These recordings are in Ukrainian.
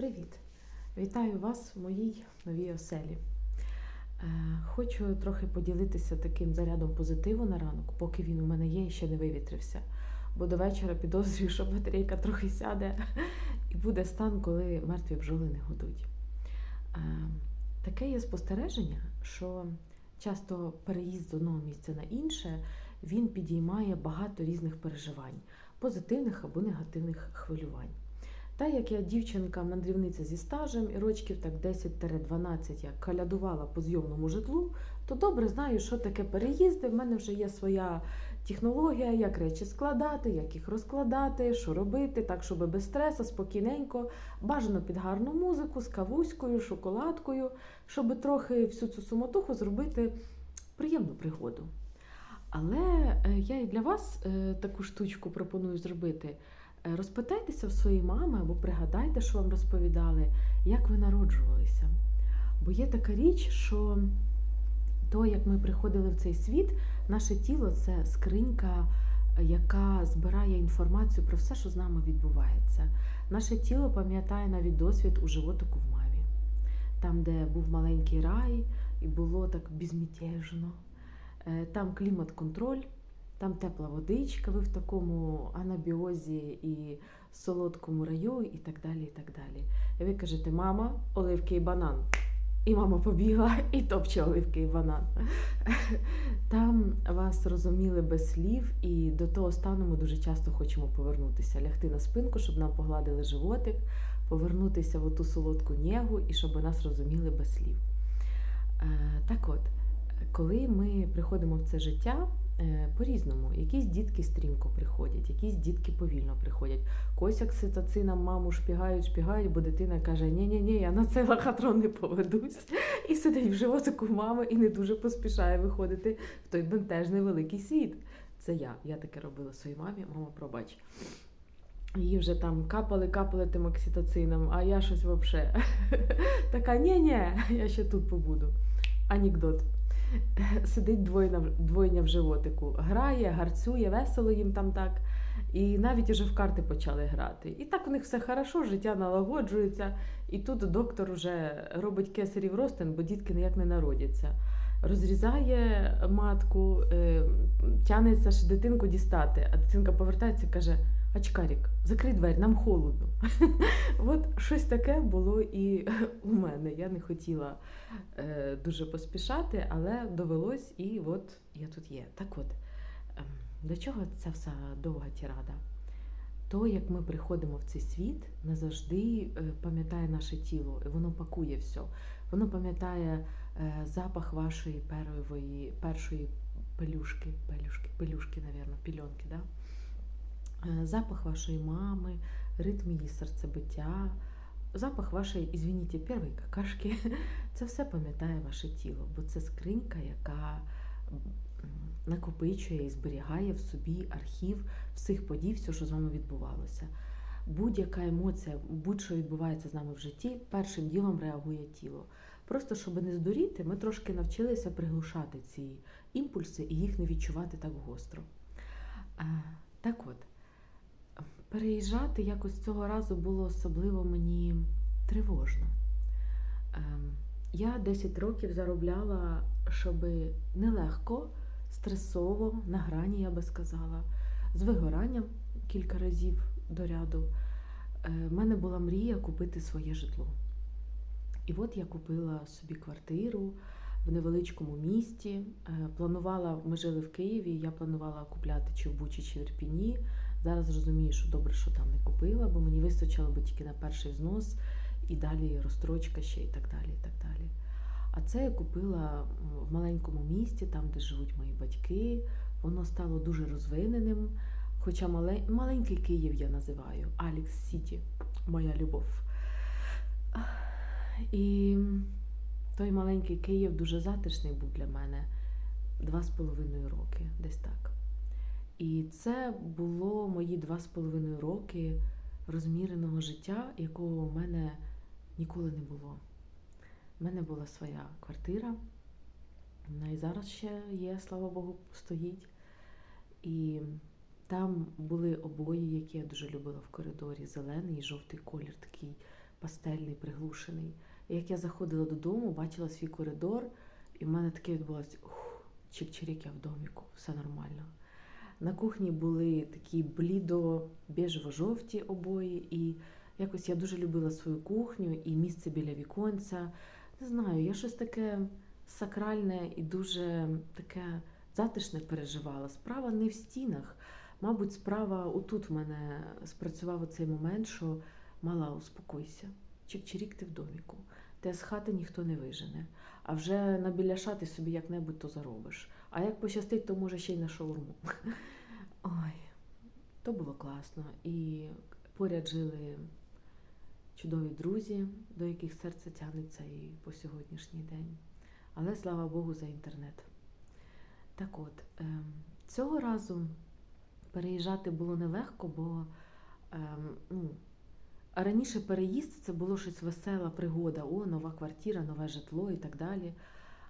Привіт! Вітаю вас в моїй новій оселі. Е, Хочу трохи поділитися таким зарядом позитиву на ранок, поки він у мене є і ще не вивітрився. Бо до вечора підозрюю, що батарейка трохи сяде, і буде стан, коли мертві бджоли не гудуть. Е, Таке є спостереження, що часто переїзд з одного місця на інше він підіймає багато різних переживань, позитивних або негативних хвилювань. Та як я дівчинка-мандрівниця зі стажем і рочків так 10-12 я калядувала по зйомному житлу, то добре знаю, що таке переїзди. В мене вже є своя технологія, як речі складати, як їх розкладати, що робити, так, щоб без стресу, спокійненько, бажано під гарну музику, з кавуською, шоколадкою, щоб трохи всю цю суматоху зробити приємну пригоду. Але е, я і для вас е, таку штучку пропоную зробити. Е, Розпитайтеся в своїй мами або пригадайте, що вам розповідали, як ви народжувалися. Бо є така річ, що то, як ми приходили в цей світ, наше тіло це скринька, яка збирає інформацію про все, що з нами відбувається. Наше тіло пам'ятає навіть досвід у животику в мамі, там, де був маленький рай, і було так безмітежно. Е, Там клімат-контроль, там тепла водичка, ви в такому анабіозі і солодкому раю, і так далі. І так далі. І ви кажете, мама, оливки і банан. І мама побігла і топче оливки і банан. Там вас розуміли без слів, і до того стану ми дуже часто хочемо повернутися, лягти на спинку, щоб нам погладили животик, повернутися в оту солодку нєгу і щоб нас розуміли без слів. Е, Так от, коли ми приходимо в це життя, по-різному. Якісь дітки стрімко приходять, якісь дітки повільно приходять. Когось окситоцином маму шпігають, шпігають, бо дитина каже: ні ні ні я на цей лохотрон не поведусь. І сидить в животику мами і не дуже поспішає виходити в той бентежний великий світ. Це я. Я таке робила своїй мамі, мама, пробач. Її вже там капали, капали тим окситоцином, а я щось взагалі. Така, ні-ні, я ще тут побуду. Анекдот. Сидить двойня, двойня в животику, грає, гарцює, весело їм там так. І навіть уже в карти почали грати. І так у них все хорошо, життя налагоджується. І тут доктор вже робить кесарів ростин, бо дітки ніяк не народяться. Розрізає матку, е, тянеться ж дитинку дістати, а дитинка повертається і каже: Ачкарік, закрий двері, нам холодно. От щось таке було і у мене. Я не хотіла е, дуже поспішати, але довелось, і от я тут є. Так от, ем, до чого ця вся довга тірада? То, як ми приходимо в цей світ, назавжди е, пам'ятає наше тіло, і воно пакує все. Воно пам'ятає е, запах вашої первої, першої пелюшки, пелюшки, пелюшки, навірно, пільонки, да? Е, запах вашої мами, ритм її серцебиття, запах вашої, извините, першої какашки. Це все пам'ятає ваше тіло, бо це скринька, яка накопичує і зберігає в собі архів всіх подій, все, що з вами відбувалося. Будь-яка емоція, будь-що відбувається з нами в житті, першим ділом реагує тіло. Просто щоб не здуріти, ми трошки навчилися приглушати ці імпульси і їх не відчувати так гостро. Е, Так от, переїжджати якось цього разу було особливо мені тривожно. Ем, Я 10 років заробляла, щоб нелегко, стресово, на грані, я би сказала, з вигоранням кілька разів до ряду. У мене була мрія купити своє житло. І от я купила собі квартиру в невеличкому місті. Е, Планувала, ми жили в Києві, я планувала купляти чи в Бучі, чи в Ірпіні. Зараз розумію, що добре, що там не купила, бо мені вистачило би тільки на перший взнос і далі розстрочка ще і так далі. і так далі. А це я купила в маленькому місті, там, де живуть мої батьки. Воно стало дуже розвиненим. Хоча мале- маленький Київ я називаю Алікс Сіті, моя любов. І той маленький Київ дуже затишний був для мене два з половиною роки, десь так. І це було мої два з половиною роки розміреного життя, якого в мене ніколи не було. У мене була своя квартира, вона і зараз ще є, слава Богу, стоїть. І там були обої, які я дуже любила в коридорі, зелений і жовтий колір, такий пастельний, приглушений. І як я заходила додому, бачила свій коридор, і в мене таке відбулося чик-чирік, я в доміку, все нормально. На кухні були такі блідо біжево-жовті обої, і якось я дуже любила свою кухню і місце біля віконця. Не знаю, я щось таке сакральне і дуже таке затишне переживала. Справа не в стінах. Мабуть, справа отут в мене спрацював оцей момент, що мала, успокойся. Чик-чирік ти в доміку. Те з хати ніхто не вижене. А вже на біляша собі як-небудь то заробиш. А як пощастить, то може ще й на шаурму. Ой, то було класно. І поряд жили чудові друзі, до яких серце тягнеться і по сьогоднішній день. Але слава Богу за інтернет. Так от, ем, цього разу переїжджати було нелегко, бо ем, ну, а раніше переїзд це було щось весела пригода, о, нова квартира, нове житло і так далі.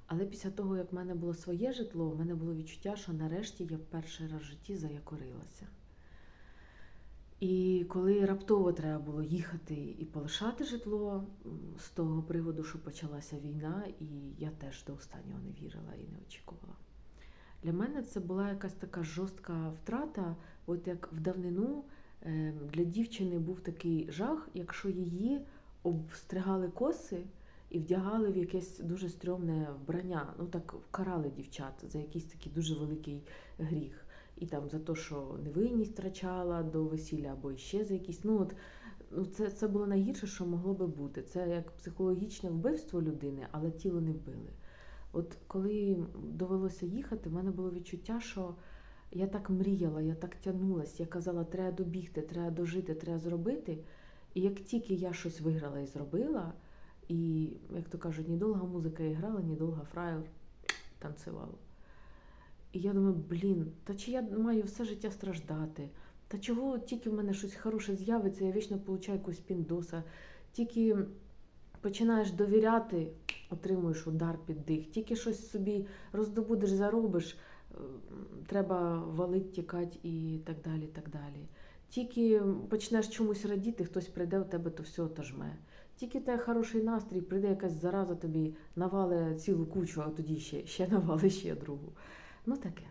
Але після того, як в мене було своє житло, в мене було відчуття, що нарешті я перший раз в житті заякорилася. І коли раптово треба було їхати і полишати житло з того приводу, що почалася війна, і я теж до останнього не вірила і не очікувала. Для мене це була якась така жорстка втрата, от як в давнину для дівчини був такий жах, якщо її обстригали коси і вдягали в якесь дуже стрьомне вбрання. Ну так карали дівчат за якийсь такий дуже великий гріх. І там за те, що невинність втрачала до весілля, або ще за якісь. Ну от ну це, це було найгірше, що могло би бути. Це як психологічне вбивство людини, але тіло не вбили. От коли довелося їхати, в мене було відчуття, що я так мріяла, я так тягнулася, я казала, треба добігти, треба дожити, треба зробити. І як тільки я щось виграла і зробила, і, як то кажуть, ні довга музика грала, ні довга фраєр танцювала. І я думаю, блін, та чи я маю все життя страждати? Та чого тільки в мене щось хороше з'явиться, я вічно получаю якусь піндоса. Тільки починаєш довіряти, отримуєш удар під дих. Тільки щось собі роздобудеш, заробиш, треба валить, тікати і так далі. так далі. Тільки почнеш чомусь радіти, хтось прийде у тебе, то все отожме. Тільки тебе хороший настрій, прийде якась зараза тобі, навали цілу кучу, а тоді ще, ще навали ще другу. Ну таке.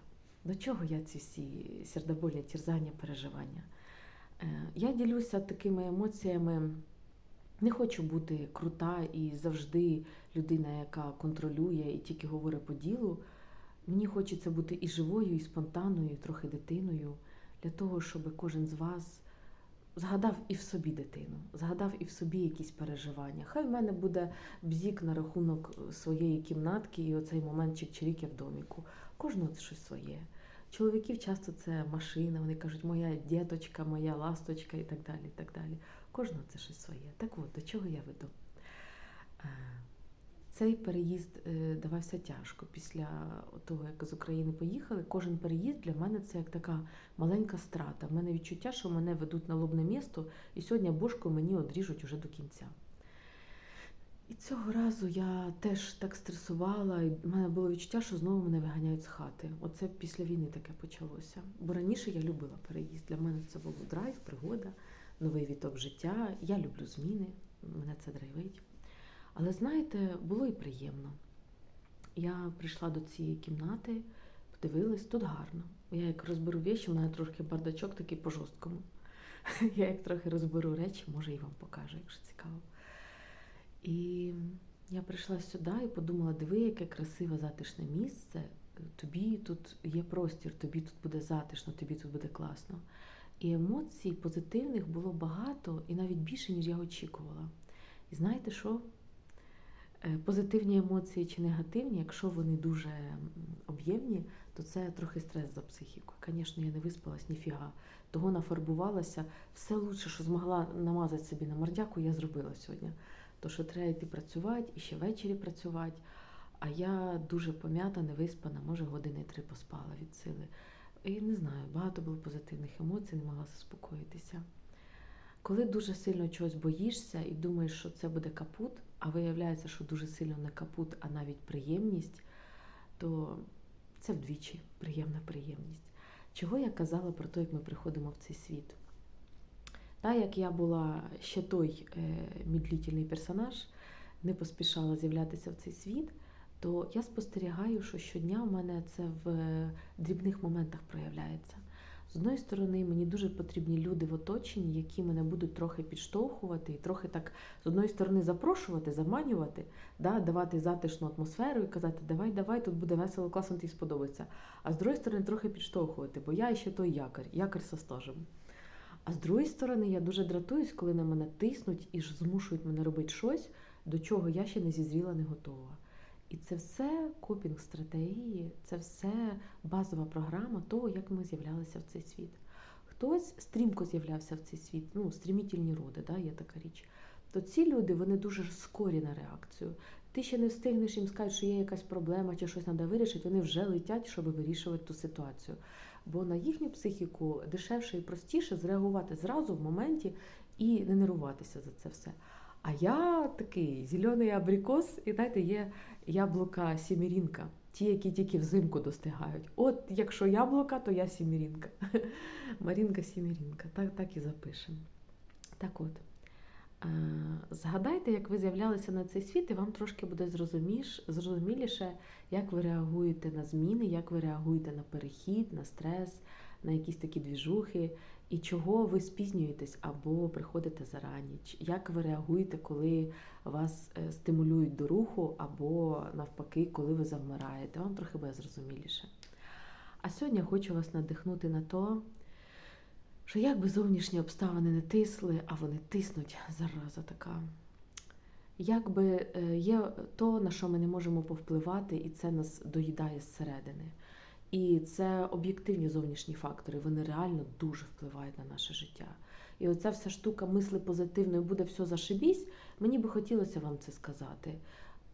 До чого я ці всі сердобольні тірзання, переживання? Е, Я ділюся такими емоціями. Не хочу бути крута і завжди людина, яка контролює і тільки говорить по ділу. Мені хочеться бути і живою, і спонтанною, і трохи дитиною, для того, щоб кожен з вас згадав і в собі дитину, згадав і в собі якісь переживання. Хай в мене буде бзік на рахунок своєї кімнатки і оцей момент чик-чирік я в доміку. Кожного це щось своє. Чоловіків часто це машина, вони кажуть, моя діточка, моя ласточка і так далі. і так далі. Кожного це щось своє. Так от, до чого я веду? Цей переїзд е, давався тяжко. Після того, як з України поїхали, кожен переїзд для мене це як така маленька страта. У мене відчуття, що мене ведуть на лобне місто, і сьогодні бошку мені одріжуть уже до кінця. І цього разу я теж так стресувала, і в мене було відчуття, що знову мене виганяють з хати. Оце після війни таке почалося. Бо раніше я любила переїзд. Для мене це був драйв, пригода, новий віток життя. Я люблю зміни, мене це драйвить. Але знаєте, було і приємно. Я прийшла до цієї кімнати, подивилась, тут гарно. Я як розберу речі, у мене трошки бардачок такий по жорсткому. Я як трохи розберу речі, може і вам покажу, якщо цікаво. І я прийшла сюди і подумала: диви, яке красиве затишне місце. Тобі тут є простір, тобі тут буде затишно, тобі тут буде класно. І емоцій позитивних було багато і навіть більше, ніж я очікувала. І знаєте що? Е, Позитивні емоції чи негативні, якщо вони дуже об'ємні, то це трохи стрес за психіку. Звісно, я не виспалась ніфіга. Того нафарбувалася. Все лучше, що змогла намазати собі на мордяку, я зробила сьогодні. То що треба йти працювати і ще ввечері працювати. А я дуже пом'ята, невиспана, може години три поспала від сили. І не знаю, багато було позитивних емоцій, не могла заспокоїтися. Коли дуже сильно чогось боїшся і думаєш, що це буде капут, а виявляється, що дуже сильно не капут, а навіть приємність, то це вдвічі приємна приємність. Чого я казала про те, як ми приходимо в цей світ? Та як я була ще той е, медлительний персонаж, не поспішала з'являтися в цей світ, то я спостерігаю, що щодня в мене це в дрібних моментах проявляється. З одної сторони, мені дуже потрібні люди в оточенні, які мене будуть трохи підштовхувати і трохи так з одної сторони запрошувати, заманювати, да, давати затишну атмосферу і казати, давай, давай, тут буде весело, класно, тобі сподобається. А з другої сторони, трохи підштовхувати, бо я ще той якорь, якорь со стажем. А з другої сторони, я дуже дратуюсь, коли на мене тиснуть і ж змушують мене робити щось, до чого я ще не зізріла, не готова. І це все копінг стратегії, це все базова програма того, як ми з'являлися в цей світ. Хтось стрімко з'являвся в цей світ, ну, стрімітельні роди, да, є така річ. То ці люди вони дуже скорі на реакцію. Ти ще не встигнеш їм сказати, що є якась проблема чи щось треба вирішити, вони вже летять, щоб вирішувати ту ситуацію. Бо на їхню психіку дешевше і простіше зреагувати зразу в моменті і не нервуватися за це все. А я такий зелений абрикос, і знаєте, є яблука сімірінка, ті, які тільки взимку достигають. От якщо яблука, то я сімірінка. Марінка сімірінка. Так, так і запишемо. Так от. е, Згадайте, як ви з'являлися на цей світ, і вам трошки буде зрозуміліше, як ви реагуєте на зміни, як ви реагуєте на перехід, на стрес, на якісь такі двіжухи, і чого ви спізнюєтесь або приходите зарані, як ви реагуєте, коли вас е, стимулюють до руху, або навпаки, коли ви завмираєте. Вам трохи буде зрозуміліше. А сьогодні я хочу вас надихнути на то, що як би зовнішні обставини не тисли, а вони тиснуть, зараза така. Якби е, є то, на що ми не можемо повпливати, і це нас доїдає зсередини. І це об'єктивні зовнішні фактори, вони реально дуже впливають на наше життя. І оця вся штука мисли позитивно і буде все зашибісь, мені би хотілося вам це сказати.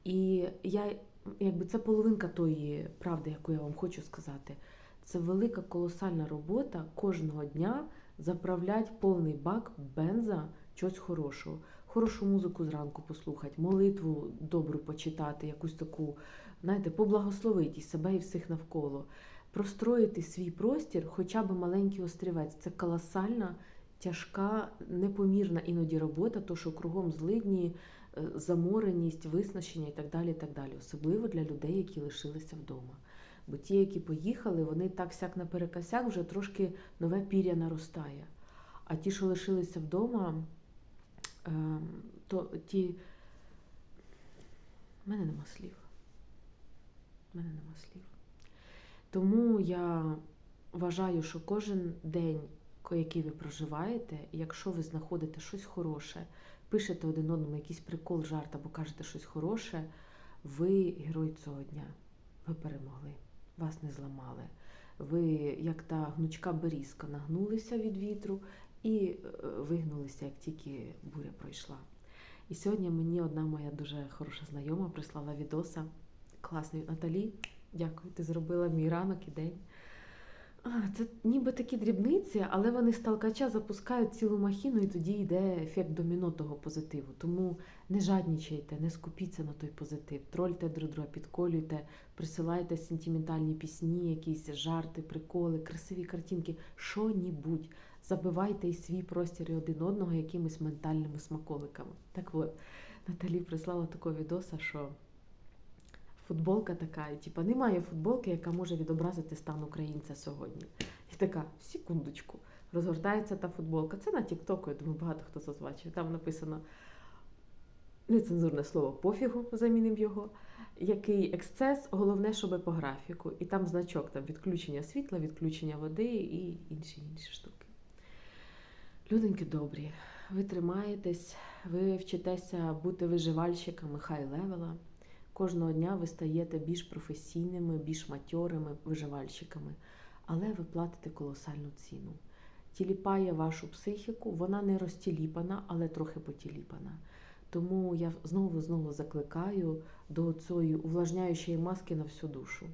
І я, якби це половинка тої правди, яку я вам хочу сказати. Це велика колосальна робота кожного дня заправляти повний бак бенза чогось хорошого. Хорошу музику зранку послухати, молитву добру почитати, якусь таку, знаєте, поблагословити себе і всіх навколо. Простроїти свій простір, хоча б маленький острівець. Це колосальна, тяжка, непомірна іноді робота, то що кругом злидні, е, замореність, виснаження і так далі. і так далі. Особливо для людей, які лишилися вдома. Бо ті, які поїхали, вони так сяк наперекосяк вже трошки нове пір'я наростає. А ті, що лишилися вдома, ем, то ті. У мене нема слів. Мене нема слів. Тому я вважаю, що кожен день, який ви проживаєте, якщо ви знаходите щось хороше, пишете один одному якийсь прикол, жарт або кажете щось хороше, ви герой цього дня. Ви перемогли, вас не зламали. Ви, як та гнучка берізка, нагнулися від вітру і е, вигнулися, як тільки буря пройшла. І сьогодні мені одна моя дуже хороша знайома прислала відоса. Класний Наталі, дякую, ти зробила мій ранок і день. Це ніби такі дрібниці, але вони з толкача запускають цілу махіну, і тоді йде ефект доміно того позитиву. Тому не жаднічайте, не скупіться на той позитив. Трольте друг друга, підколюйте, присилайте сентиментальні пісні, якісь жарти, приколи, красиві картинки, що-нібудь. Забивайте і свій простір і один одного якимись ментальними смаколиками. Так от, Наталі прислала такого відоса, що футболка така, і типа немає футболки, яка може відобразити стан українця сьогодні. І така, секундочку, розгортається та футболка. Це на Тіктоку, я думаю, багато хто це бачив. Там написано нецензурне слово пофігу, замінив його. Який ексцес, головне, щоб по графіку. І там значок там відключення світла, відключення води і інші інші штуки. Люденьки добрі, ви тримаєтесь, ви вчитеся бути виживальщиками хай-левела. Кожного дня ви стаєте більш професійними, більш матьорими виживальщиками, але ви платите колосальну ціну. Тіліпає вашу психіку, вона не розтіліпана, але трохи потіліпана. Тому я знову знову закликаю до цієї увлажняючої маски на всю душу.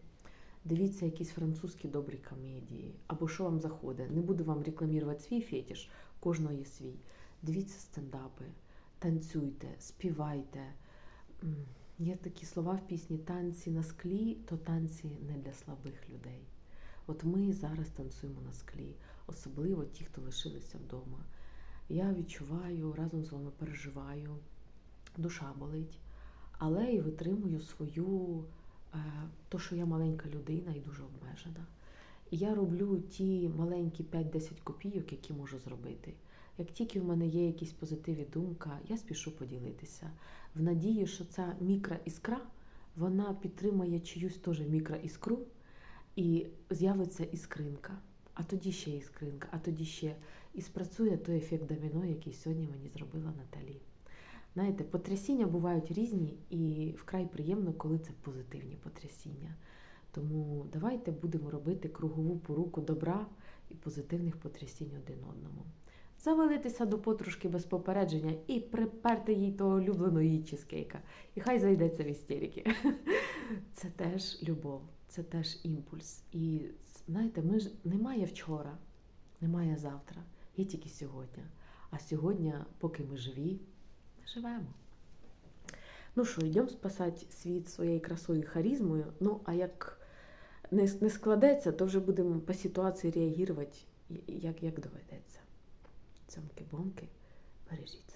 Дивіться якісь французькі добрі комедії, або що вам заходить. Не буду вам рекламувати свій фетиш, кожного є свій. Дивіться стендапи, танцюйте, співайте. Є такі слова в пісні танці на склі, то танці не для слабих людей. От ми зараз танцюємо на склі, особливо ті, хто лишилися вдома. Я відчуваю, разом з вами переживаю, душа болить, але і витримую свою, е, то, що я маленька людина і дуже обмежена. І я роблю ті маленькі 5-10 копійок, які можу зробити. Як тільки в мене є якісь позитиві думка, я спішу поділитися. В надії, що ця мікроіскра, вона підтримає чиюсь теж мікроіскру, і з'явиться іскринка. А тоді ще іскринка, а тоді ще. І спрацює той ефект доміно, який сьогодні мені зробила Наталі. Знаєте, потрясіння бувають різні, і вкрай приємно, коли це позитивні потрясіння. Тому давайте будемо робити кругову поруку добра і позитивних потрясінь один одному. Завалитися до подружки без попередження і приперти їй того улюбленого її чизкейка. І хай зайдеться в істерики. Це теж любов, це теж імпульс. І знаєте, ми ж немає вчора, немає завтра, є тільки сьогодні. А сьогодні, поки ми живі, ми живемо. Ну що, йдемо спасати світ своєю красою і харізмою. Ну, а як не, не складеться, то вже будемо по ситуації реагувати, як, як доведеться. Цьомки-бомки, бережіть.